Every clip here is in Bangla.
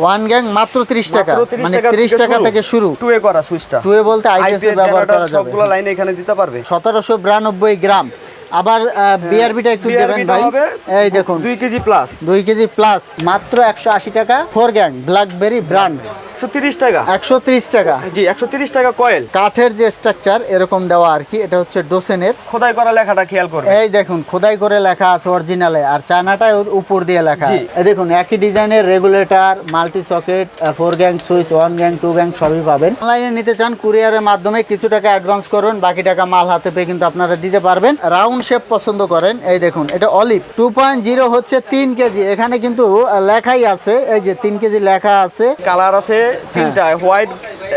ওয়ান গ্যাং মাত্র 30 টাকা। মানে টাকা 30 টাকা থেকে শুরু। টুয়ে করা সুইচটা টুয়ে বলতে আইপিএস ব্যবহার করা যাবে। সবগুলো লাইনে এখানে দিতে পারবে। সতেরোশো বিরানব্বই গ্রাম। আবার বিআরবিটা একটু দেবেন ভাই। এই দেখুন। দুই কেজি প্লাস দুই কেজি প্লাস মাত্র একশো আশি টাকা। ফোর গ্যাং ব্ল্যাকবেরি ব্র্যান্ড একশো তিরিশ টাকা। একশো ত্রিশ টাকা। জি একশো তিরিশ টাকা কয়েল কাঠের যে স্ট্রাকচার এরকম দেওয়া আর কি এটা হচ্ছে ডোসেনের খোদাই করা লেখাটা খেয়াল করবে এই দেখুন খোদাই করে লেখা আছে অরিজিনালে আর চায়নাটাই ওর উপর দিয়ে লেখা। জি। এই দেখুন একই ডিজাইনের regulator multi socket four gang switch one gang two gang সবই পাবেন। অনলাইনে নিতে চান কুরিয়ারের মাধ্যমে কিছু টাকা অ্যাডভান্স করুন বাকি টাকা মাল হাতে পেয়ে কিন্তু আপনারা দিতে পারবেন। রাউন্ড শেপ পছন্দ করেন। এই দেখুন এটা অলিভ টু পয়েন্ট জিরো হচ্ছে তিন কেজি। এখানে কিন্তু লেখাই আছে। এই যে তিন কেজি লেখা আছে। কালার আছে তিনটা। হোয়াইট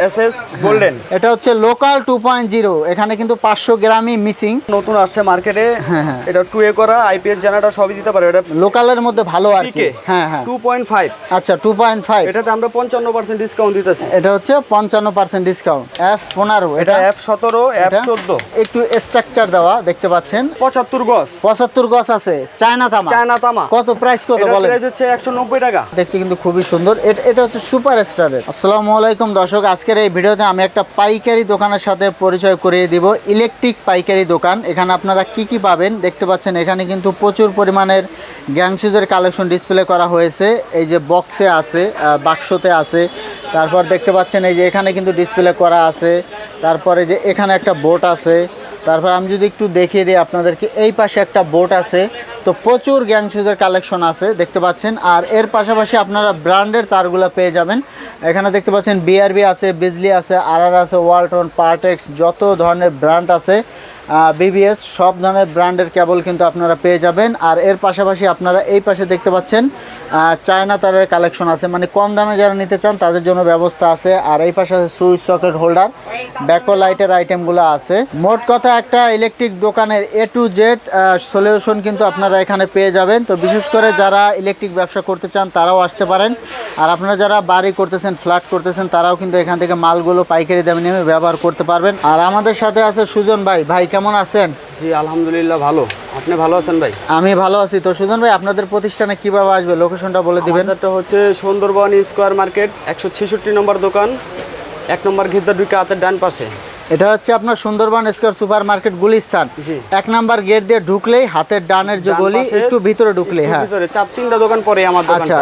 এসএস গোল্ডেন এটা হচ্ছে লোকাল টু পয়েন্ট জিরো এখানে কিন্তু পাঁচশো গ্রামই মিসিং নতুন আসছে মার্কেটে হ্যাঁ, হ্যাঁ। এটা টুয়ে করা আইপিএস জানাটা সবই দিতে পারে। এটা লোকালের মধ্যে ভালো আর কি। হ্যাঁ হ্যাঁ। টু পয়েন্ট ফাইভ আচ্ছা টু পয়েন্ট ফাইভ এটাতে আমরা পঞ্চান্ন পার্সেন্ট ডিসকাউন্ট দিতেছি। এটা হচ্ছে পঞ্চান্ন পার্সেন্ট ডিসকাউন্ট এফ পনেরো এটা এটা এফ সতেরো এফ এটা চোদ্দ। একটু স্ট্রাকচার দেওয়া দেখতে পাচ্ছেন। পঁচাত্তর গজ। পঁচাত্তর গছ আছে। চায়না তামা। চায়না তামা। কত প্রাইস কত বলেন? প্রাইস হচ্ছে একশো নব্বই টাকা। দেখতে কিন্তু খুবই সুন্দর। এটা এটা হচ্ছে সুপার স্টারের আসসালামু আলাইকুম দর্শক আজকের এই ভিডিওতে আমি একটা পাইকারি দোকানের সাথে পরিচয় করিয়ে দিব। ইলেকট্রিক পাইকারি দোকান। এখানে আপনারা কি কি পাবেন? দেখতে পাচ্ছেন, এখানে কিন্তু প্রচুর পরিমাণের গ্যাংশুজের কালেকশন ডিসপ্লে করা হয়েছে। এই যে বক্সে আছে বাক্সতে আছে। তারপর দেখতে পাচ্ছেন, এই যে এখানে কিন্তু ডিসপ্লে করা আছে। তারপরে যে এখানে একটা বোট আছে। তারপর আমি যদি একটু দেখিয়ে দিই আপনাদেরকে, এই পাশে একটা বোট আছে। তো প্রচুর গ্যাং শুজের কালেকশন আছে, দেখতে পাচ্ছেন। আর এর পাশাপাশি আপনারা ব্র্যান্ডের তারগুলো পেয়ে যাবেন। এখানে দেখতে পাচ্ছেন বিআরবি আছে বিজলি আছে আরআর আছে ওয়ালটন পার্টেক্স যত ধরনের ব্র্যান্ড আছে বিবিএস সব ধরনের ব্র্যান্ডের কেবল কিন্তু আপনারা পেয়ে যাবেন। আর এর পাশাপাশি আপনারা এই পাশে দেখতে পাচ্ছেন চায়না তারের কালেকশন আছে। মানে কম দামে যারা নিতে চান, তাদের জন্য ব্যবস্থা আছে। আর এই পাশে সুইচ সকেট হোল্ডার। ব্যাকো লাইটের আইটেমগুলো আছে। মোট কথা একটা ইলেকট্রিক দোকানের এ টু জেড সলিউশন কিন্তু আপনারা এখানে পেয়ে যাবেন। তো বিশেষ করে যারা ইলেকট্রিক ব্যবসা করতে চান, তারাও আসতে পারেন। আর আপনারা যারা বাড়ি করতেছেন ফ্ল্যাট করতেছেন, তারাও কিন্তু এখান থেকে মালগুলো পাইকারি দামে নেমে ব্যবহার করতে পারবেন। আর আমাদের সাথে আছে সুজন ভাই। ভাই, কেমন আছেন? জি আলহামদুলিল্লাহ ভালো। আপনি ভালো আছেন ভাই? আমি ভালো আছি। তো সুজন ভাই আপনাদের প্রতিষ্ঠানে কীভাবে আসবে? লোকেশনটা বলে দিবেন। এটা হচ্ছে সুন্দরবন স্কোয়ার মার্কেট একশো ছেষট্টি নম্বর দোকান এক নম্বর ঘিরদা দুইকা হাতের ডান পাশে। এটা হচ্ছে আপনার Sundarban square super market Gulistan. এক নাম্বার গেট দিয়ে ঢুকলেই হাতের ডানের যে গলি একটু ভিতরে ঢুকলে হ্যাঁ। চার তিনটা দোকান পরে আমার আচ্ছা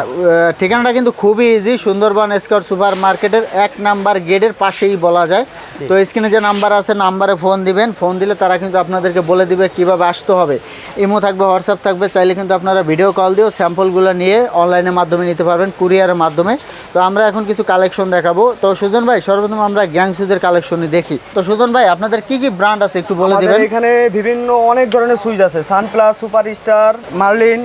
ঠিকানাটা কিন্তু খুবই ইজি সুন্দরবন স্কোয়ার সুপার মার্কেটের এক নাম্বার গেটের পাশেই বলা যায়। তো স্ক্রিনে যে নাম্বার আছে নাম্বারে ফোন দিবেন ফোন দিলে তারা কিন্তু আপনাদেরকে বলে দিবে কীভাবে আসতে হবে। ইমো থাকবে হোয়াটসঅ্যাপ থাকবে চাইলে কিন্তু আপনারা ভিডিও কল দিয়েও স্যাম্পলগুলো নিয়ে অনলাইনের মাধ্যমে নিতে পারবেন কুরিয়ারের মাধ্যমে। তো আমরা এখন কিছু কালেকশন দেখাবো। তো সুজন ভাই সর্বপ্রথম আমরা গ্যাংসুদের কালেকশনই দেখি। তো সুজন ভাই আপনাদের কি কি ব্র্যান্ড আছে একটু বলে দিবেন? এখানে বিভিন্ন অনেক ধরনের সুইচ আছে। Sunplus super star marlin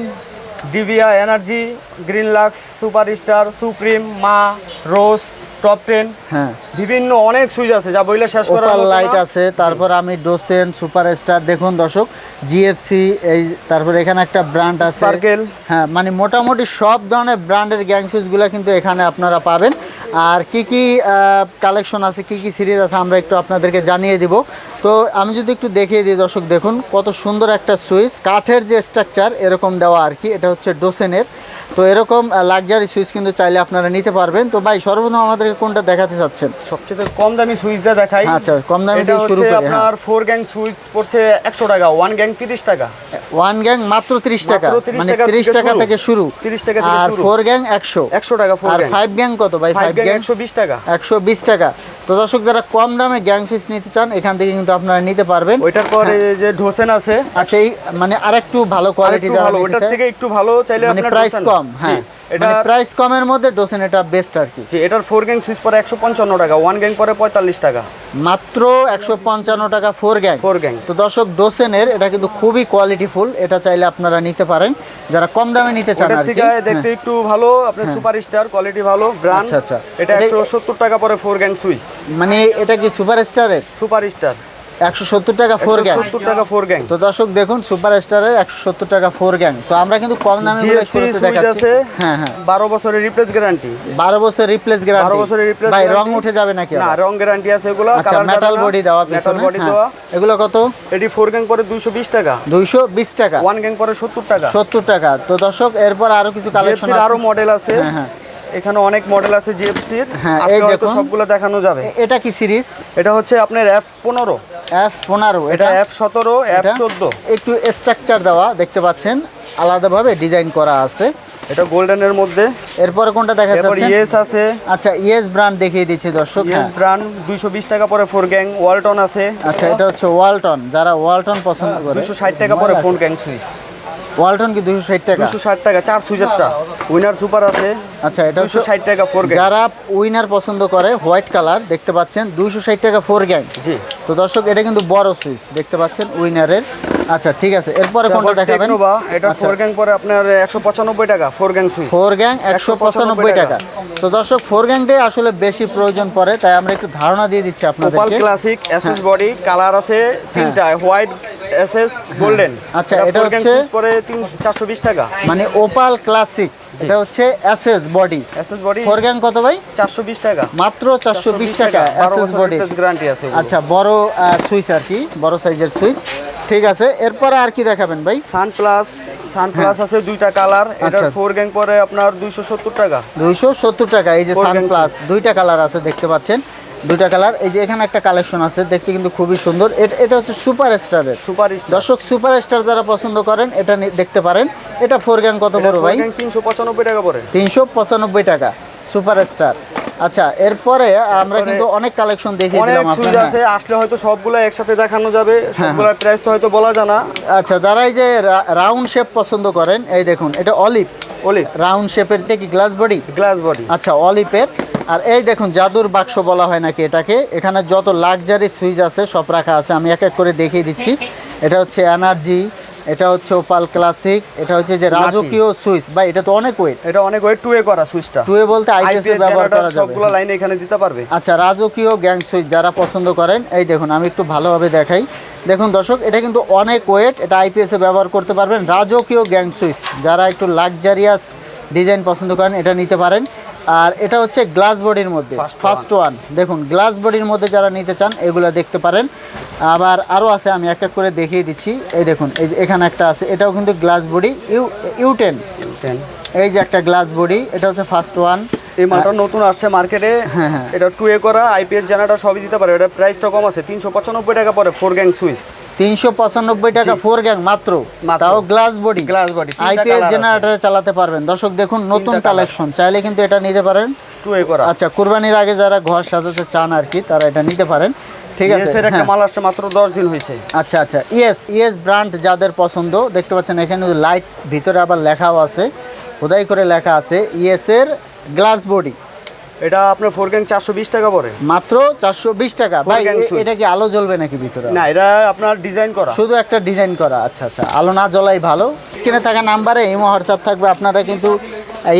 ডিভিয়া energy green lux super star supreme মা রোজ টপ টেন হ্যাঁ। বিভিন্ন অনেক সুইচ আছে যা বইলে শেষ ওপার লাইট আছে তারপর আমি ডোসেন সুপার স্টার দেখুন দর্শক জিএফসি এই তারপর এখানে একটা ব্র্যান্ড আছে। সার্কেল হ্যাঁ মানে মোটামুটি সব ধরনের ব্র্যান্ডের গ্যাংগুলো কিন্তু এখানে আপনারা পাবেন। আর কি কি কালেকশন আছে কি কি সিরিজ আছে আমরা একটু আপনাদেরকে জানিয়ে দিব। তো আমি যদি একটু দেখিয়ে দিই দর্শক দেখুন কত সুন্দর একটা সুইচ। কাঠের যে স্ট্রাকচার এরকম দেওয়া আর কি এটা হচ্ছে ডোসেনের। তো এরকম লাক্সারি সুইচ কিন্তু চাইলে আপনারা নিতে পারবেন। তো ভাই সর্বপ্রথম আমাদেরকে কোনটা দেখাতে চাচ্ছেন? সবচেয়ে কম দামি সুইচটা দেখাই। আচ্ছা, কম দামি দিয়ে শুরু করি, হ্যাঁ। আপনার ফোর গ্যাং সুইচ পড়ছে একশো টাকা ওয়ান গ্যাং তিরিশ টাকা। ওয়ান গ্যাং মাত্র 30 টাকা মানে টাকা 30 টাকা থেকে শুরু। 30 টাকা থেকে আর শুরু। ফোর গ্যাং 100 একশো টাকা ফোর আর গ্যাং ফাইভ গ্যাং কত ভাই? ফাইভ ফাইভ গ্যাং গ্যাং একশো বিশ টাকা। 120 টাকা। তো দর্শক যারা কম দামে গ্যাং সুইচ নিতে চান এখান থেকে কিন্তু আপনারা নিতে পারবেন। ওইটার পরে যে ঢোসেন আছে আচ্ছা এই মানে আরেকটু ভালো কোয়ালিটি ভালো ওটার থেকে একটু ভালো চাইলে মানে আপনার প্রাইস কম হ্যাঁ। এটা মানে প্রাইস কমের মধ্যে ডোসেন এটা বেস্ট আর কি। জি এটার ফোর গ্যাং সুইচ পরে একশো পঞ্চান্ন টাকা ওয়ান গ্যাং পরে পঁয়তাল্লিশ টাকা। মাত্র 155 টাকা ফোর গ্যাং ফোর গ্যাং তো দর্শক ডোসেনের এটা কিন্তু খুবই কোয়ালিটিফুল এটা চাইলে আপনারা নিতে পারেন। যারা কম দামে নিতে চান আর কি দেখতে একটু ভালো আপনার সুপার স্টার কোয়ালিটি ভালো ব্র্যান্ড আচ্ছা, আচ্ছা। এটা- একশো সত্তর টাকা পরে ফোর গ্যাং সুইচ মানে এটা কি সুপার স্টারের সুপার স্টার একশো সত্তর টাকা ফোর গ্যাং সত্তর টাকা ফোর গ্যাং তো দর্শক দেখুন সুপার স্টারের একশো সত্তর টাকা ফোর গ্যাং তো আমরা কিন্তু কম দামে জিএফসি শুরুতে দেখাচ্ছি। হ্যাঁ হ্যাঁ। বারো বছরের রিপ্লেস গ্যারান্টি বারো বছর রিপ্লেস গ্যারান্টি বারো বছরের replace ভাই রং উঠে যাবে নাকি না রং গ্যারান্টি আছে এগুলো আচ্ছা মেটাল বডি দেওয়া মেটাল বডি হ্যাঁ। দেওয়া। এগুলো কত? এটি ফোর গ্যাং পরে দুইশো বিশ টাকা। দুইশো বিশ টাকা। ওয়ান গ্যাং পরে সত্তর টাকা। সত্তর টাকা। তো দর্শক এরপর আরও কিছু কালেকশন জিএফসির আরও মডেল আছে। হ্যাঁ হ্যাঁ। এখানে অনেক মডেল আছে জিএফসির হ্যাঁ, এই হয়তো সবগুলো দেখানো যাবে। এটা কি সিরিজ এটা হচ্ছে আপনার এফ পনেরো। এফ পনেরো এটা? এফ সতেরো এফ চোদ্দ। একটু স্ট্রাকচার দেওয়া দেখতে পাচ্ছেন আলাদাভাবে ডিজাইন করা আছে। এটা গোল্ডেনের মধ্যে। এরপরে কোনটা দেখা এরপর যাচ্ছে? ইয়েস আছে। আচ্ছা ইয়েস ব্র্যান্ড দেখিয়ে দিচ্ছি দর্শক ইয়েস হ্যাঁ। ব্র্যান্ড দুইশো বিশ টাকা পরে ফোর গ্যাং ওয়ালটন আছে। আচ্ছা এটা হচ্ছে ওয়ালটন যারা ওয়ালটন পছন্দ করে। দুইশো ষাট টাকা পরে ফোর গ্যাং সুইচ ওয়ালটন কি দুশো ষাট টাকা? দুইশো ষাট টাকা চার সুইচেরটা উইনার সুপার আছে আচ্ছা এটা দুইশো হচ্ছে ষাট টাকা ফোর গ্যাং যারা উইনার পছন্দ করে হোয়াইট কালার দেখতে পাচ্ছেন দুইশো ষাট টাকা ফোর গ্যাং জি। তো দর্শক এটা কিন্তু বড় সুইচ দেখতে পাচ্ছেন উইনারের। আচ্ছা ঠিক আছে এরপরে কোনটা দেখাবেন? এটা আচ্ছা। ফোর গ্যাং পরে আপনার একশো পঁচানব্বই টাকা four gang switch. Four gang একশো পঁচানব্বই টাকা। তো দর্শক ফোর গ্যাংটাই আসলে বেশি প্রয়োজন পড়ে তাই আমরা একটু ধারণা দিয়ে দিচ্ছি আপনাদেরকে। ক্লাসিক এসএস বডি কালার আছে তিনটা হোয়াইট এসএস গোল্ডেন। আচ্ছা, এটা হচ্ছে- পরে তিন চারশো বিশ টাকা। মানে ওপাল ক্লাসিক এটা হচ্ছে SS body. SS body four gang কত ভাই? চারশো বিশ টাকা। মাত্র চারশো বিশ টাকা এসএস বডি গ্যারান্টি আছে আচ্ছা বড় সুইচ আর কি বড় সাইজের সুইচ। ঠিক আছে এরপরে আর কি দেখাবেন ভাই? সান প্লাস সান প্লাস আছে দুইটা কালার। আচ্ছা। ফোর গ্যাং পরে আপনার দুইশো সত্তর টাকা। দুইশো সত্তর টাকা এই যে সান প্লাস দুইটা কালার আছে দেখতে পাচ্ছেন। দুইটা কালার। এই যে এখানে একটা কালেকশন আছে দেখতে কিন্তু খুবই সুন্দর। এটা এটা হচ্ছে সুপার স্টারের সুপার দর্শক সুপার স্টার যারা পছন্দ করেন এটা দেখতে পারেন। এটা ফোর গ্যাং কত বড় ভাই? তিনশো পঁচানব্বই টাকা পরে তিনশো পঁচানব্বই টাকা। সুপার স্টার আচ্ছা এরপরে আমরা কিন্তু অনেক কালেকশন দেখিয়ে দিলাম আপনার আছে আসলে হয়তো সবগুলো একসাথে দেখানো যাবে। সবগুলোর প্রাইস তো হয়তো বলা জানা আচ্ছা যারা এই যে রাউন্ড শেপ পছন্দ করেন এই দেখুন এটা অলিভ অলিভ রাউন্ড শেপের কি গ্লাস বডি গ্লাস বডি আচ্ছা অলিপের আর এই দেখুন জাদুর বাক্স বলা হয় নাকি এটাকে? এখানে যত লাক্সারি সুইচ আছে সব রাখা আছে। আমি এক এক করে দেখিয়ে দিচ্ছি। এটা হচ্ছে এনার্জি এটা হচ্ছে ওপাল ক্লাসিক এটা হচ্ছে যে রাজকীয় সুইচ বা এটা তো অনেক ওয়েট এটা অনেক ওয়েট টু এ করা সুইচটা টুয়ে বলতে আইপিএস আইপিএস ব্যবহার করা যাবে। সবগুলো লাইনে এখানে দিতে পারবে। আচ্ছা রাজকীয় গ্যাং সুইচ যারা পছন্দ করেন এই দেখুন আমি একটু ভালোভাবে দেখাই। দেখুন দর্শক এটা কিন্তু অনেক ওয়েট এটা আইপিএস এ ব্যবহার করতে পারবেন। রাজকীয় গ্যাং সুইচ যারা একটু লাক্সারিয়াস ডিজাইন পছন্দ করেন এটা নিতে পারেন। আর এটা হচ্ছে গ্লাস বডির মধ্যে ফার্স্ট ওয়ান দেখুন গ্লাস বডির মধ্যে যারা নিতে চান এগুলো দেখতে পারেন। আবার আরও আছে আমি এক এক করে দেখিয়ে দিচ্ছি। এই দেখুন এই যে এখানে একটা আছে এটাও কিন্তু গ্লাস বডি ইউ ইউটেন এই যে একটা গ্লাস বডি এটা হচ্ছে ফার্স্ট ওয়ান এই মালটা নতুন আসছে মার্কেটে। হ্যাঁ, হ্যাঁ। এটা টু এ করা আইপিএস জেনারেটর সবই দিতে পারে। এটা প্রাইসটা কম আছে তিনশো পঁচানব্বই টাকা পরে ফোর গ্যাং সুইচ তিনশো পঁচানব্বই টাকা ফোর গ্যাং মাত্র। তাও glass body glass body IPS জেনারেটরে চালাতে পারবেন। দর্শক দেখুন নতুন কালেকশন চাইলে কিন্তু এটা নিতে পারেন। টু এ করা। আচ্ছা কুরবানির আগে যারা ঘর সাজাতে চান আর কি তারা এটা নিতে পারেন। ঠিক আছে? এর একটা হ্যাঁ। মাল আসছে মাত্র দশ দিন হয়েছে। আচ্ছা আচ্ছা। ইয়েস ইয়েস ব্র্যান্ড যাদের পছন্দ দেখতে পাচ্ছেন এখানে লাইট ভিতরে আবার লেখাও আছে। খোদাই করে লেখা আছে। ইয়েস এর গ্লাস বডি এটা আপনার ফোর গ্যাং চারশো বিশ টাকা পরে মাত্র চারশো বিশ টাকা। ভাই। এটা কি আলো জ্বলবে নাকি ভিতরে? না এটা আপনার ডিজাইন করা। শুধু একটা ডিজাইন করা। আচ্ছা আচ্ছা আলো না জ্বলাই ভালো। স্ক্রিনে থাকা নাম্বারে ইমো হোয়াটসঅ্যাপ থাকবে। আপনারা কিন্তু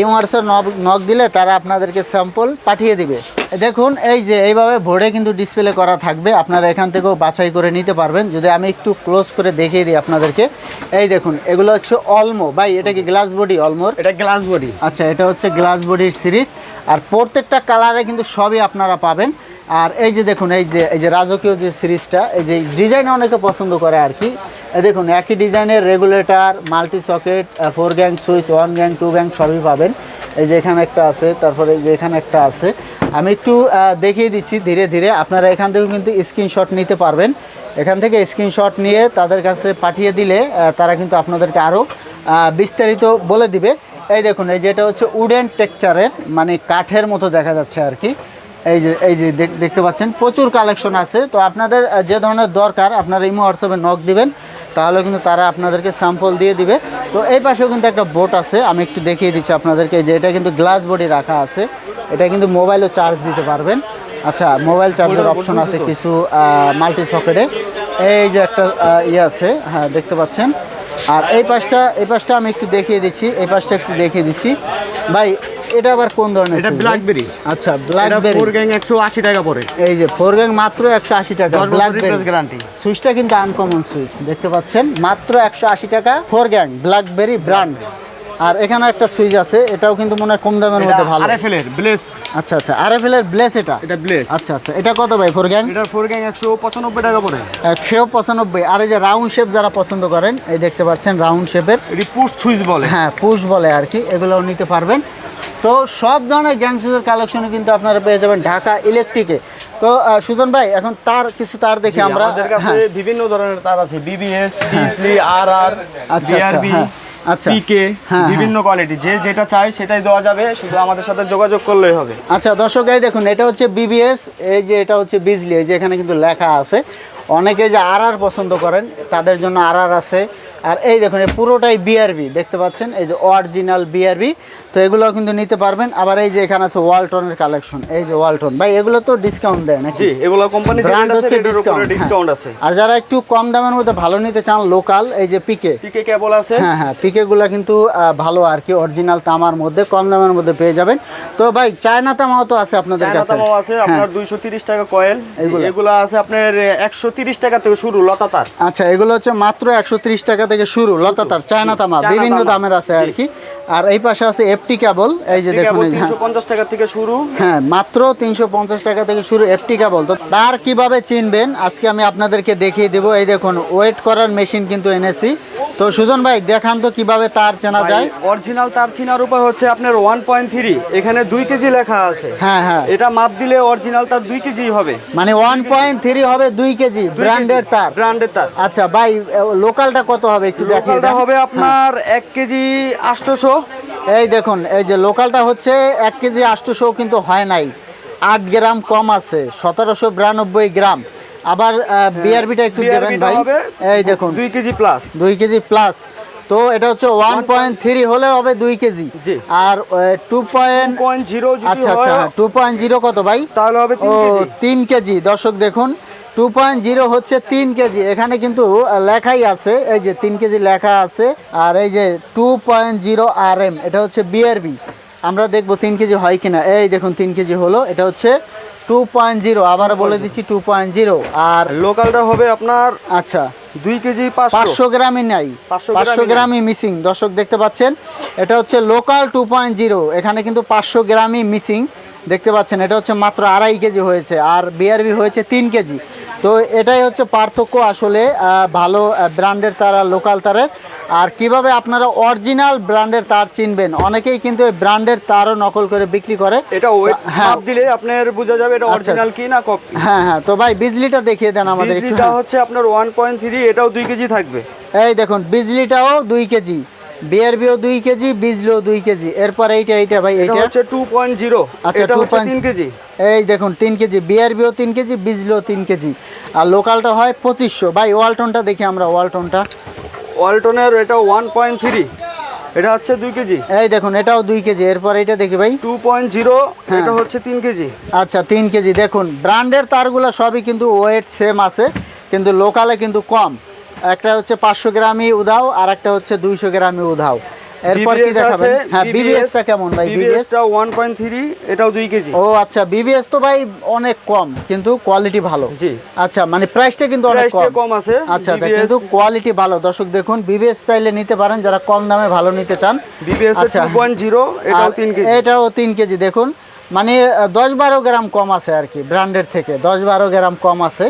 ইমো হোয়াটসঅ্যাপ নক দিলে তারা আপনাদেরকে স্যাম্পল পাঠিয়ে দিবে। দেখুন এই যে এইভাবে ভোরে কিন্তু ডিসপ্লে করা থাকবে। আপনারা এখান থেকেও বাছাই করে নিতে পারবেন। যদি আমি একটু ক্লোজ করে দেখিয়ে দিই আপনাদেরকে। এই দেখুন এগুলো হচ্ছে অলমো ভাই এটা কি গ্লাস বডি অলমোর এটা গ্লাস বডি আচ্ছা এটা হচ্ছে গ্লাস বডির সিরিজ আর প্রত্যেকটা কালারে কিন্তু সবই আপনারা পাবেন। আর এই যে দেখুন, এই যে এই যে রাজকীয় যে সিরিজটা, এই যে ডিজাইন অনেকে পছন্দ করে আর কি। দেখুন, একই ডিজাইনের regulator multi socket four gang switch, one gang, two gang সবই পাবেন। এই যে এখানে একটা আছে, তারপরে যে এখানে একটা আছে। আমি একটু দেখিয়ে দিচ্ছি ধীরে ধীরে, আপনারা এখান থেকেও কিন্তু স্ক্রিনশট নিতে পারবেন। এখান থেকে স্ক্রিনশট নিয়ে তাদের কাছে পাঠিয়ে দিলে তারা কিন্তু আপনাদেরকে আরও বিস্তারিত বলে দিবে। এই দেখুন, এই যেটা হচ্ছে উডেন টেক্সচারের মানে কাঠের মতো দেখা যাচ্ছে আর কি। এই যে এই যে দেখ- দেখতে পাচ্ছেন, প্রচুর কালেকশন আছে। তো আপনাদের যে ধরনের দরকার, আপনারা ইমো হোয়াটসঅ্যাপে নক দিবেন, তাহলে কিন্তু তারা আপনাদেরকে স্যাম্পল দিয়ে দিবে। তো এই পাশেও কিন্তু একটা বোট আছে, আমি একটু দেখিয়ে দিচ্ছি আপনাদেরকে। যে, এটা কিন্তু গ্লাস বডি রাখা আছে। এটা কিন্তু মোবাইলও চার্জ দিতে পারবেন। আচ্ছা মোবাইল চার্জের অপশন আছে কিছু মাল্টি সকেটে এই যে একটা ইয়ে আছে হ্যাঁ দেখতে পাচ্ছেন। আর এই পাশটা এই পাশটা আমি একটু দেখিয়ে দিচ্ছি এই পাশটা একটু দেখিয়ে দিচ্ছি। ভাই এটা আবার কোন ধরনের এটা ব্ল্যাকবেরি আচ্ছা ব্ল্যাকবেরি ফোর গ্যাং একশো আশি টাকা পরে এই যে ফোর গ্যাং মাত্র একশো আশি টাকা দশ বছর ব্ল্যাকবেরি গ্যারান্টি সুইচটা কিন্তু আনকমন সুইচ দেখতে পাচ্ছেন? মাত্র একশো আশি টাকা ফোর গ্যাং ব্ল্যাকবেরি ব্র্যান্ড আর এখানে একটা সুইচ আছে এটাও কিন্তু মনে হয় কম দামের মধ্যে ভালো। আরএফএল এর ব্লেস। আচ্ছা আচ্ছা আর এফ এর ব্লেস এটা? এটা ব্লেস। আচ্ছা আচ্ছা এটা কত ভাই ফোর গ্যাং? এটা ফোর গ্যাং একশো পঁচানব্বই টাকা পরে একশো পঁচানব্বই। আর এই যে রাউন্ড শেপ যারা পছন্দ করেন এই দেখতে পাচ্ছেন রাউন্ড শেপের। এটি পুশ সুইচ বলে। হ্যাঁ পুশ বলে আর কি এগুলোও নিতে পারবেন। তো সব ধরনের গ্যাংসের কালেকশনও কিন্তু আপনারা পেয়ে যাবেন ঢাকা ইলেকট্রিকে। তো সুজন ভাই এখন তার কিছু তার দেখি আমরা আমাদের কাছে হ্যাঁ। বিভিন্ন ধরনের তার আছে। বিবিএস আর আর আচ্ছা, হ্যাঁ, আচ্ছা। পিকে হ্যাঁ, বিভিন্ন কোয়ালিটি যে যেটা চাই সেটাই দেওয়া যাবে শুধু আমাদের সাথে যোগাযোগ করলেই হবে। আচ্ছা দর্শক এই দেখুন এটা হচ্ছে বিবিএস এই যে এটা হচ্ছে বিজলি এই যে এখানে কিন্তু লেখা আছে। অনেকে যে আর আর পছন্দ করেন তাদের জন্য আর আর আছে। আর এই দেখুন এই পুরোটাই বিআরবি দেখতে পাচ্ছেন? এই যে অরিজিনাল বিআরবি তো এগুলো কিন্তু নিতে পারবেন। আবার এই যে এখানে আছে ওয়ালটনের কালেকশন এই যে ওয়ালটন ভাই এগুলো তো ডিসকাউন্ট দেয় নাকি? জি এগুলো কোম্পানি ব্র্যান্ড হচ্ছে ডিসকাউন্ট ডিসকাউন্ট আছে। আর যারা একটু কম দামের মধ্যে ভালো নিতে চান লোকাল এই যে পিকে পিকে কেবল আছে। হ্যাঁ হ্যাঁ পিকেগুলো কিন্তু ভালো আর কি অরিজিনাল তামার মধ্যে কম দামের মধ্যে পেয়ে যাবেন। তো ভাই চায়না তামাও তো আছে আপনাদের কাছে? চায়না তামাও আছে হ্যাঁ। আপনার দুইশো তিরিশ টাকা কয়েল এগুলা? এগুলো আছে আপনার একশো তিরিশ টাকা থেকে শুরু লতা তার আচ্ছা এগুলো হচ্ছে মাত্র একশো ত্রিশ টাকা থেকে শুরু লতাতার চায়না তামা বিভিন্ন দামের আছে আর কি। আর এই পাশে আছে এফটি কেবল এই যে দেখুন কেবল এই যে, তিনশো পঞ্চাশ টাকা থেকে শুরু। হ্যাঁ মাত্র তিনশো পঞ্চাশ টাকা থেকে শুরু এফটি কেবল তো তার কীভাবে চিনবেন? আজকে আমি আপনাদেরকে দেখিয়ে দেবো। এই দেখুন ওয়েট করার মেশিন কিন্তু এনেছি তো সুজন ভাই দেখান তো কীভাবে তার চেনা যায়। অরিজিনাল তার চিনার উপায় হচ্ছে আপনার ওয়ান পয়েন্ট থ্রি এখানে দুই কেজি লেখা আছে। হ্যাঁ হ্যাঁ। এটা মাপ দিলে অরিজিনাল তার দুই কেজি হবে। মানে ওয়ান পয়েন্ট থ্রি হবে দুই কেজি ব্র্যান্ডের তার। ব্র্যান্ডের তার। আচ্ছা ভাই লোকালটা কত হবে একটু দেখিয়ে দেন। হবে আপনার এক কেজি আটশোশো। এই দেখুন এই যে লোকালটা হচ্ছে এক কেজি আটশোশো কিন্তু হয় নাই। আট গ্রাম কম আছে সতেরোশো বিরানব্বই গ্রাম। আবার বিআরবিটা একটু দেবেন ভাই। এই দেখুন দুই কেজি প্লাস দুই কেজি প্লাস তো এটা হচ্ছে ওয়ান পয়েন্ট থ্রি হলে হবে দুই কেজি। আর টু পয়েন্ট জিরো আচ্ছা আচ্ছা টু পয়েন্ট জিরো কত ভাই? তাহলে হবে ও তিন কেজি। দর্শক দেখুন টু পয়েন্ট জিরো হচ্ছে তিন কেজি। এখানে কিন্তু লেখাই আছে এই যে তিন কেজি লেখা আছে আর এই যে টু পয়েন্ট জিরো আর এম এটা হচ্ছে বিআরবি আমরা দেখব তিন কেজি হয় কিনা। এই দেখুন তিন কেজি হলো এটা হচ্ছে টু পয়েন্ট জিরো আবার বলে দিচ্ছি টু পয়েন্ট জিরো আর লোকালটা হবে আপনার আচ্ছা দুই কেজি পাঁচশো। গ্রামই নাই 500 পাঁচশো গ্রামই গ্রামই মিসিং দর্শক দেখতে পাচ্ছেন। এটা হচ্ছে লোকাল টু পয়েন্ট জিরো এখানে কিন্তু পাঁচশো গ্রামই মিসিং দেখতে পাচ্ছেন এটা হচ্ছে মাত্র আড়াই কেজি হয়েছে আর বিআরবি হয়েছে তিন কেজি। তো এটাই হচ্ছে পার্থক্য আসলে ভালো ব্র্যান্ডের তার আর লোকাল তারের। আর কীভাবে আপনারা অরিজিনাল ব্র্যান্ডের তার চিনবেন? অনেকেই কিন্তু এই ব্র্যান্ডের তারও নকল করে বিক্রি করে। এটা হ্যাঁ। দিলে আপনার বোঝা যাবে এটা আচ্ছা। অরিজিনাল কি না কপি হ্যাঁ হ্যাঁ। তো ভাই বিজলিটা দেখিয়ে দেন আমাদের এটা। হচ্ছে আপনার ওয়ান পয়েন্ট থ্রি এটাও দুই কেজি থাকবে। এই দেখুন বিজলিটাও দুই কেজি। বিআরবিও দুই কেজি বিজলিও দুই কেজি। এরপর এইটা এইটা ভাই এটা এইটা? হচ্ছে টু পয়েন্ট জিরো আচ্ছা, এটা হচ্ছে 2.0 তিন কেজি। এই দেখুন তিন কেজি। বিআরবিও তিন কেজি বিজলিও তিন কেজি। আর লোকালটা হয় পঁচিশশো। ভাই ওয়ালটনটা দেখি আমরা ওয়ালটনটা। ওয়ালটনের এটা ওয়ান পয়েন্ট থ্রি এটা হচ্ছে দুই কেজি। এই দেখুন এটাও দুই কেজি। এরপর এইটা দেখি ভাই। Two point zero. এটা হচ্ছে তিন কেজি। আচ্ছা তিন কেজি। দেখুন ব্র্যান্ডের তারগুলো সবই কিন্তু ওয়েট সেম আছে কিন্তু লোকালে কিন্তু কম। একটা হচ্ছে পাঁচশো গ্রামই উধাও আর একটা হচ্ছে দুইশো গ্রামই উধাও। এরপর কি দেখাবেন? হ্যাঁ বিবিএসটা কেমন ভাই? বিবিএসটা ওয়ান পয়েন্ট থ্রি এটাও দুই কেজি। ও আচ্ছা বিবিএস তো ভাই অনেক কম কিন্তু কোয়ালিটি ভালো। জি। আচ্ছা মানে প্রাইসটা কিন্তু অনেক প্রাইসটা কম। কম আছে আচ্ছা আচ্ছা কিন্তু কোয়ালিটি ভালো। দর্শক দেখুন বিবিএস চাইলে নিতে পারেন যারা কম দামে ভালো নিতে চান। বিবিএস আচ্ছা। টু পয়েন্ট জিরো এটাও তিন কেজি। এটাও তিন কেজি দেখুন। মানে দশ বারো গ্রাম কম আছে আর কি ব্র্যান্ডের থেকে। দশ বারো গ্রাম কম আছে।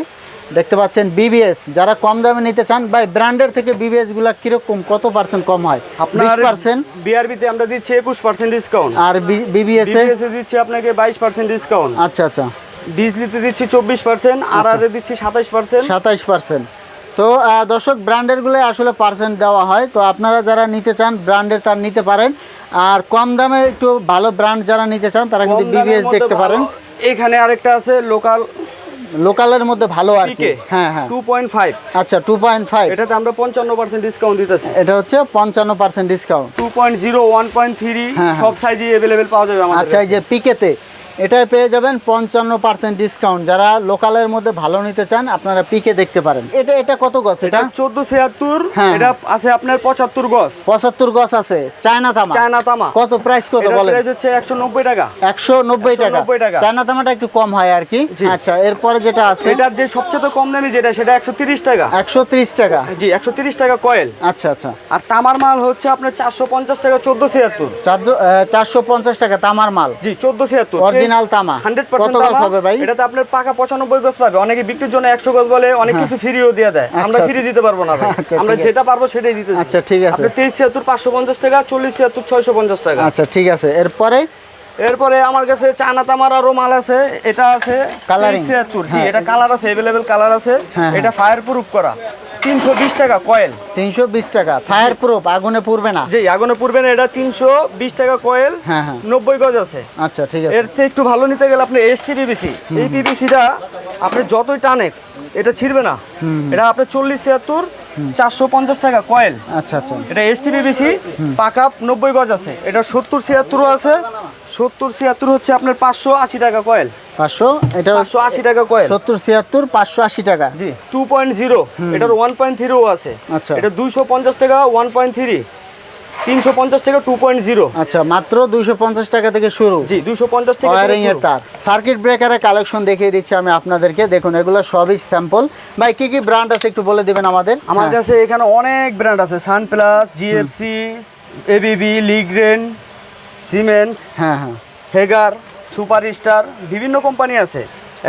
দেখতে পাচ্ছেন বিবিএস যারা কম দামে নিতে চান ভাই ব্র্যান্ডের থেকে বিবিএসগুলা কীরকম কত পার্সেন্ট কম হয়? আপনার পার্সেন্ট বিআরবিতে আমরা দিচ্ছি একুশ পার্সেন্ট ডিসকাউন্ট আর বিবিএস এ? দিচ্ছি আপনাকে বাইশ পার্সেন্ট ডিসকাউন্ট আচ্ছা আচ্ছা। বিজলিতে দিচ্ছি চব্বিশ পার্সেন্ট আর আর দিচ্ছি সাতাশ পার্সেন্ট সাতাইশ পার্সেন্ট তো দর্শক ব্র্যান্ডেরগুলো আসলে পার্সেন্ট দেওয়া হয়। তো আপনারা যারা নিতে চান ব্র্যান্ডের তার নিতে পারেন। আর কম দামে একটু ভালো ব্র্যান্ড যারা নিতে চান তারা কিন্তু বিবিএস দেখতে পারেন। এখানে আরেকটা আছে লোকাল লোকালের মধ্যে ভালো আর কি। হ্যাঁ হ্যাঁ। টু পয়েন্ট ফাইভ আচ্ছা টু পয়েন্ট ফাইভ এটাতে আমরা পঞ্চান্ন পার্সেন্ট ডিসকাউন্ট দিতেছি। এটা হচ্ছে পঞ্চান্ন percent discount two point zero one point three হ্যাঁ, সব সাইজে अवेलेबल পাওয়া যাবে আমাদের আচ্ছা এই যে পিকেতে এটাই পেয়ে যাবেন পঞ্চান্ন পার্সেন্ট ডিসকাউন্ট যারা লোকালের মধ্যে ভালো নিতে চান আপনারা পিকে দেখতে পারেন। এটা এটা কত গছ এটা? চোদ্দ ছিয়াত্তর হ্যাঁ, এটা আছে আপনার পঁচাত্তর গজ পঁচাত্তর গছ আছে। চায়না তামা। চায়না তামা। কত প্রাইস কত বলেন? প্রাইস হচ্ছে একশো নব্বই টাকা। একশো নব্বই টাকা। 190 টাকা। চায়না তামাটা একটু কম হয় আর কি। আচ্ছা এরপরে যেটা আছে? এটার যে সবচেয়ে কম দামি যেটা সেটা একশো তিরিশ টাকা। একশো তিরিশ টাকা। জি একশো তিরিশ টাকা কয়েল। আচ্ছা আচ্ছা। আর তামার মাল হচ্ছে আপনার চারশো পঞ্চাশ টাকা চোদ্দ ছিয়াত্তর। চারশো পঞ্চাশ টাকা তামার মাল। জি চোদ্দ ছিয়াত্তর। Original তামা। হান্ড্রেড কত গজ হবে ভাই? এটাতে আপনার পাকা পঁচানব্বই গজ পাবে। অনেকে বিক্রির জন্য একশো গজ বলে অনেক কিছু ফ্রিও দিয়ে দেয়। আমরা আচ্ছা, ফ্রি দিতে পারব না ভাই। আচ্ছা, আমরা যেটা পারব সেটাই দিতে আচ্ছা, ঠিক আছে। আপনি তেইশ ছিয়াত্তর পাঁচশো পঞ্চাশ টাকা চল্লিশ ছিয়াত্তর ছয়শো পঞ্চাশ টাকা। আচ্ছা ঠিক আছে। এরপরে? এরপরে আমার কাছে চায়না তামার আরও মাল আছে। এটা আছে। ছিয়াত্তর। জি হ্যাঁ। এটা কালার আছে অ্যাভেলেবেল কালার আছে। হ্যাঁ, এটা ফায়ার প্রুফ করা। তিনশো বিশ টাকা কয়েল। তিনশো বিশ টাকা। ফায়ার প্রুফ আগুনে পুড়বে না। জি আগুনে পড়বেন এটা তিনশো বিশ টাকা কয়েল হ্যাঁ, হ্যাঁ। নব্বই গজ আছে। আচ্ছা ঠিক আছে। এর থেকে একটু ভালো নিতে গেলে আপনি এসটি পিবিসি এই পিবিসিটা আপনি যতই টানে এটা ছিড়বে না। এটা আপনার চল্লিশ ছিয়াত্তর চারশো পঞ্চাশ টাকা কয়েল। আচ্ছা আচ্ছা। এটা এসটি পিবিসি পাকা নব্বই গজ আছে। এটা সত্তর ছিয়াত্তরও আছে। সত্তর ছিয়াত্তর হচ্ছে আপনার পাঁচশো আশি টাকা কয়েল। পাঁচশো এটা পাঁচশো আশি টাকা কয়েল সত্তর ছিয়াত্তর পাঁচশো আশি টাকা। জি টু পয়েন্ট জিরো এটার ওয়ান পয়েন্ট থ্রিও আছে। আচ্ছা। এটা দুইশো পঞ্চাশ টাকা ওয়ান পয়েন্ট থ্রি তিনশো পঞ্চাশ টাকা টু পয়েন্ট জিরো আচ্ছা মাত্র দুইশো পঞ্চাশ টাকা থেকে শুরু। জি দুইশো পঞ্চাশ টাকা ওয়ারিং এর তার। সার্কিট ব্রেকারের কালেকশন দেখিয়ে দিচ্ছি আমি আপনাদেরকে। দেখুন এগুলো সবই স্যাম্পল ভাই কি কি ব্র্যান্ড আছে একটু বলে দিবেন আমাদের? আমার হ্যাঁ। কাছে এখানে অনেক ব্র্যান্ড আছে। Sunplus GFC ABB Legrand Siemens হ্যাঁ হ্যাঁ। হেগার সুপার স্টার বিভিন্ন কোম্পানি আছে।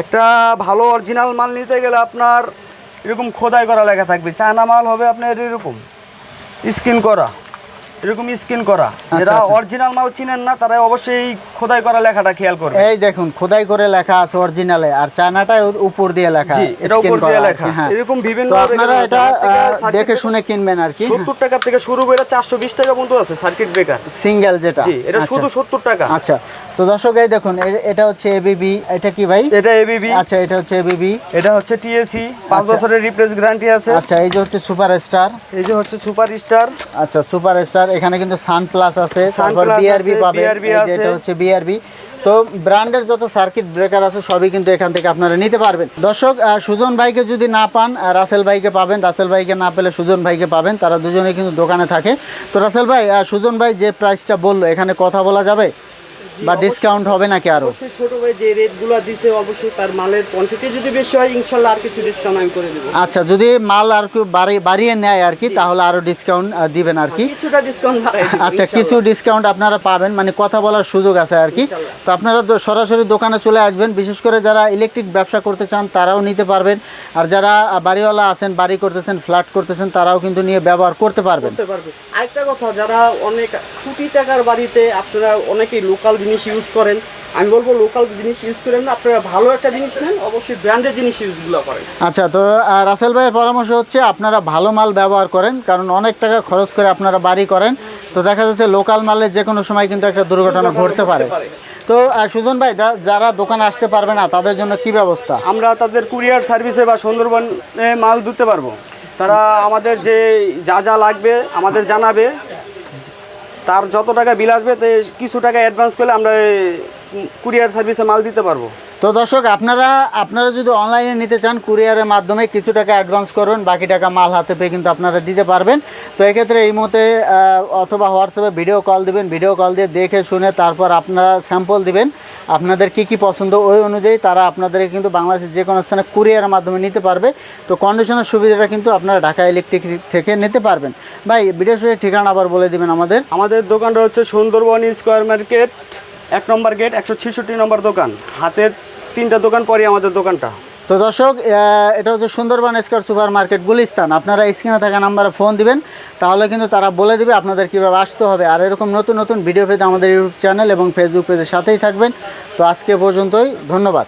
একটা ভালো অরিজিনাল মাল নিতে গেলে আপনার এরকম খোদাই করা লেখা থাকবে। চায়না মাল হবে আপনার এরকম। স্ক্রিন করা। এরকম স্ক্রিন করা। যারা আচ্ছা। অরিজিনাল মাল চিনেন না তারা অবশ্যই খোদাই করা লেখাটা খেয়াল করবে এই দেখুন খোদাই করে লেখা আছে অরিজিনালে আর চায়নাটা উপর দিয়ে লেখা জি, এটা উপর দিয়ে লেখা। হ্যাঁ। এরকম বিভিন্ন আপনারা এটা দেখে শুনে কিনবেন আর কি সত্তর টাকা থেকে শুরু করে চারশো বিশ টাকা পর্যন্ত আছে সার্কিট ব্রেকার সিঙ্গেল যেটা। জি এটা আচ্ছা। শুধু সত্তর টাকা। আচ্ছা। তো দর্শক এই দেখুন এটা হচ্ছে এবিবি এটা কি ভাই? এটা এবিবি আচ্ছা এটা হচ্ছে এবিবি এটা হচ্ছে টিএসি পাঁচ আচ্ছা। বছরের রিপ্লেস গ্যারান্টি আছে। আচ্ছা এই যে হচ্ছে সুপার স্টার এই যে হচ্ছে সুপার স্টার আচ্ছা সুপার স্টার এখানে কিন্তু সান প্লাস আছে তারপর বিআরবি পাবে। এটা হচ্ছে বিআরবি তো ব্র্যান্ডের যত সার্কিট ব্রেকার আছে সবই কিন্তু এখান থেকে আপনারা নিতে পারবেন। দর্শক সুজন ভাইকে যদি না পান রাসেল ভাইকে পাবেন। রাসেল ভাইকে না পেলে সুজন ভাইকে পাবেন তারা দুজনে কিন্তু দোকানে থাকে। তো রাসেল ভাই সুজন ভাই যে প্রাইসটা বলল এখানে কথা বলা যাবে? বা ডিসকাউন্ট হবে নাকি আরও? অবশ্যই ছোট ভাই যে রেটগুলো দিছে অবশ্যই তার মালের কোয়ান্টিটি যদি বেশি হয় ইনশাল্লাহ আর কিছু ডিসকাউন্ট আমি করে দেবো। আচ্ছা যদি মাল আর কি বাড়িয়ে নেয় আর কি তাহলে আরও ডিসকাউন্ট দিবেন আর কি। কিছুটা ডিসকাউন্ট বাড়াই আচ্ছা কিছু ডিসকাউন্ট আপনারা পাবেন মানে কথা বলার সুযোগ আছে আর কি। তো আপনারা সরাসরি দোকানে চলে আসবেন বিশেষ করে যারা ইলেকট্রিক ব্যবসা করতে চান তারাও নিতে পারবেন। আর যারা বাড়িওয়ালা আছেন বাড়ি করতেছেন ফ্ল্যাট করতেছেন তারাও কিন্তু নিয়ে ব্যবহার করতে পারবেন। আরেকটা কথা যারা অনেক কোটি টাকার বাড়িতে আপনারা অনেকেই লোকাল জিনিস ইউজ করেন। আমি বলব লোকাল জিনিস ইউজ করেন না আপনারা ভালো একটা জিনিস নেন অবশ্যই ব্র্যান্ডের জিনিস ইউজগুলো করেন। আচ্ছা তো রাসেল ভাইয়ের পরামর্শ হচ্ছে আপনারা ভালো মাল ব্যবহার করেন কারণ অনেক টাকা খরচ করে আপনারা বাড়ি করেন। তো দেখা যাচ্ছে লোকাল মালের যে কোনো সময় কিন্তু একটা দুর্ঘটনা ঘটতে পারে। তো সুজন ভাই যারা দোকানে আসতে পারবে না তাদের জন্য কি ব্যবস্থা? আমরা তাদের কুরিয়ার সার্ভিসে বা সুন্দরবনে মাল দিতে পারব। তারা আমাদের যে যা যা লাগবে আমাদের জানাবে। তার যত টাকা বিল আসবে কিছু টাকা অ্যাডভান্স করলে আমরা কুরিয়ার সার্ভিসে মাল দিতে পারব। তো দর্শক, আপনারা আপনারা যদি অনলাইনে নিতে চান কুরিয়ারের মাধ্যমে কিছু টাকা অ্যাডভান্স করবেন বাকি টাকা মাল হাতে পেয়ে কিন্তু আপনারা দিতে পারবেন। তো এক্ষেত্রে এই মুহূর্তে অথবা হোয়াটসঅ্যাপে ভিডিও কল দিবেন ভিডিও কল দিয়ে দেখে শুনে তারপর আপনারা স্যাম্পল দিবেন। আপনাদের কি কি পছন্দ ওই অনুযায়ী তারা আপনাদের কিন্তু বাংলাদেশের যে কোনো স্থানে কুরিয়ার মাধ্যমে নিতে পারবে। তো কন্ডিশনের সুবিধাটা কিন্তু আপনারা ঢাকা ইলেকট্রিক থেকে নিতে পারবেন। ভাই ভিডিও ঠিকানা আবার বলে দিবেন আমাদের। আমাদের দোকানটা হচ্ছে সুন্দরবন স্কোয়ার মার্কেট, এক নম্বর গেট একশো ছেষট্টি নম্বর দোকান। হাতের তিনটা দোকান পরে আমাদের দোকানটা। তো দর্শক এটা হচ্ছে Sundarban square super market Gulistan. আপনারা স্ক্রিনে থাকা নাম্বারে ফোন দিবেন, তাহলে কিন্তু তারা বলে দিবে আপনাদের কীভাবে আসতে হবে। আর এরকম নতুন নতুন ভিডিও পেতে আমাদের ইউটিউব চ্যানেল এবং ফেসবুক পেজের সাথেই থাকবেন। তো আজকে পর্যন্তই, ধন্যবাদ।